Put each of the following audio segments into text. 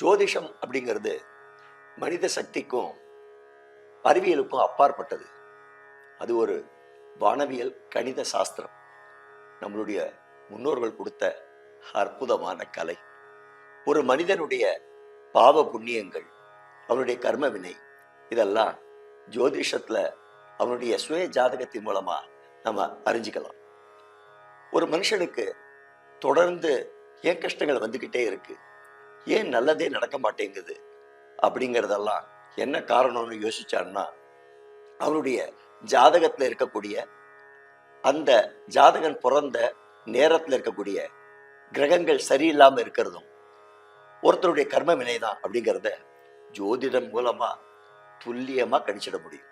ஜோதிஷம் அப்படிங்கிறது மனித சக்திக்கும் அறிவியலுக்கும் அப்பாற்பட்டது. அது ஒரு வானவியல் கணித சாஸ்திரம். நம்மளுடைய முன்னோர்கள் கொடுத்த அற்புதமான கலை. ஒரு மனிதனுடைய பாவ புண்ணியங்கள் அவனுடைய கர்ம வினை இதெல்லாம் ஜோதிஷத்தில் அவனுடைய சுய ஜாதகத்தின் மூலமாக நம்ம அறிஞ்சிக்கலாம். ஒரு மனுஷனுக்கு தொடர்ந்து ஏன் கஷ்டங்கள் வந்துக்கிட்டே இருக்குது ஏன் நல்லதே நடக்க மாட்டேங்குது? அப்படிங்கிறதெல்லாம் என்ன காரணம்னு யோசிச்சாருன்னா அவருடைய ஜாதகத்தில் இருக்கக்கூடிய அந்த ஜாதகன் பிறந்த நேரத்தில் இருக்கக்கூடிய கிரகங்கள் சரியில்லாம இருக்கிறதும் ஒருத்தருடைய கர்ம வினைதான் அப்படிங்கிறத ஜோதிடம் மூலமா துல்லியமாக கணிச்சிட முடியும்.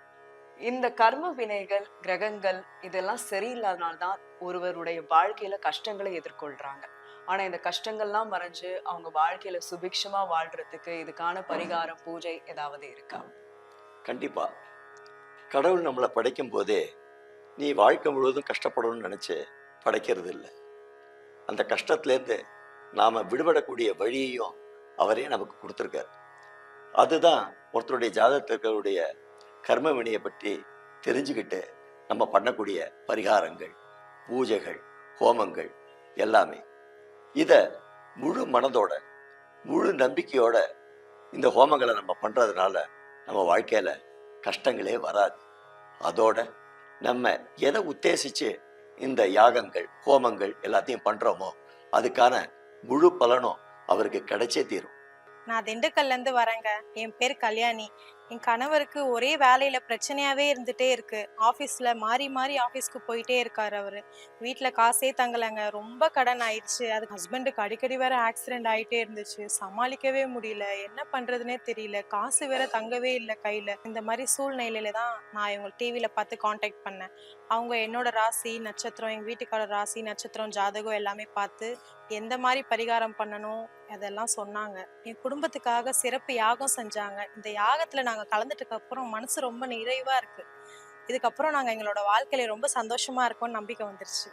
இந்த கர்ம வினைகள் கிரகங்கள் இதெல்லாம் சரியில்லாதனால்தான் ஒருவருடைய வாழ்க்கையில கஷ்டங்களை எதிர்கொள்றாங்க. ஆனால் இந்த கஷ்டங்கள்லாம் மறைஞ்சு அவங்க வாழ்க்கையில சுபிக்ஷமா வாழ்றதுக்கு இதுக்கான பரிகாரம் பூஜை ஏதாவது இருக்கா? கண்டிப்பா. கடவுள் நம்மளை படைக்கும் போதே நீ வாழ்க்கை முழுவதும் கஷ்டப்படணும்னு நினச்சி படைக்கிறது இல்லை அந்த கஷ்டத்துலேருந்து நாம விடுபடக்கூடிய வழியையும் அவரே நமக்கு கொடுத்துருக்காரு. அதுதான் ஒருத்தருடைய ஜாதகத்தில் இருக்கக்கூடிய கர்ம வினையை பற்றி தெரிஞ்சுக்கிட்டு நம்ம பண்ணக்கூடிய பரிகாரங்கள் பூஜைகள் ஹோமங்கள் எல்லாமே. இத முழு மனதோட முழு நம்பிக்கையோட இந்த ஹோமங்களை நம்ம பண்றதுனால நம்ம வாழ்க்கையில கஷ்டங்களே வராது. அதோட நம்ம எதை உத்தேசிச்சு இந்த யாகங்கள் ஹோமங்கள் எல்லாத்தையும் பண்றோமோ அதுக்கான முழு பலனும் அவருக்கு கிடைச்சே தீரும். நான் திண்டுக்கல்ல இருந்து வரேங்க. என் பேர் கல்யாணி. என் கணவருக்கு ஒரே வேலையில் பிரச்சனையாகவே இருந்துகிட்டே இருக்குது ஆஃபீஸில் மாறி மாறி ஆஃபீஸ்க்கு போயிட்டே இருக்கார் அவர். வீட்டில் காசே தங்கலைங்க. ரொம்ப கடன் ஆயிடுச்சு. அது ஹஸ்பண்டுக்கு அடிக்கடி வேற ஆக்சிடென்ட் ஆகிட்டே இருந்துச்சு. சமாளிக்கவே முடியல. என்ன பண்ணுறதுனே தெரியல. காசு வேற தங்கவே இல்லை கையில். இந்த மாதிரி சூழ்நிலையில தான் நான் இவங்க டிவியில் பார்த்து காண்டாக்ட் பண்ணேன். அவங்க என்னோட ராசி நட்சத்திரம் எங்கள் வீட்டுக்காரர் ராசி நட்சத்திரம் ஜாதகம் எல்லாமே பார்த்து எந்த மாதிரி பரிகாரம் பண்ணணும் அதெல்லாம் சொன்னாங்க. என் குடும்பத்துக்காக சிறப்பு யாகம் செஞ்சாங்க. இந்த யாகத்தில் நாங்கள் நாங்கள் கலந்துட்டதுக்கு அப்புறம் மனசு ரொம்ப நிறைவா இருக்கு. இதுக்கப்புறம் நாங்க எங்களோட வாழ்க்கையில ரொம்ப சந்தோஷமா இருக்கோம்னு நம்பிக்கை வந்துருச்சு.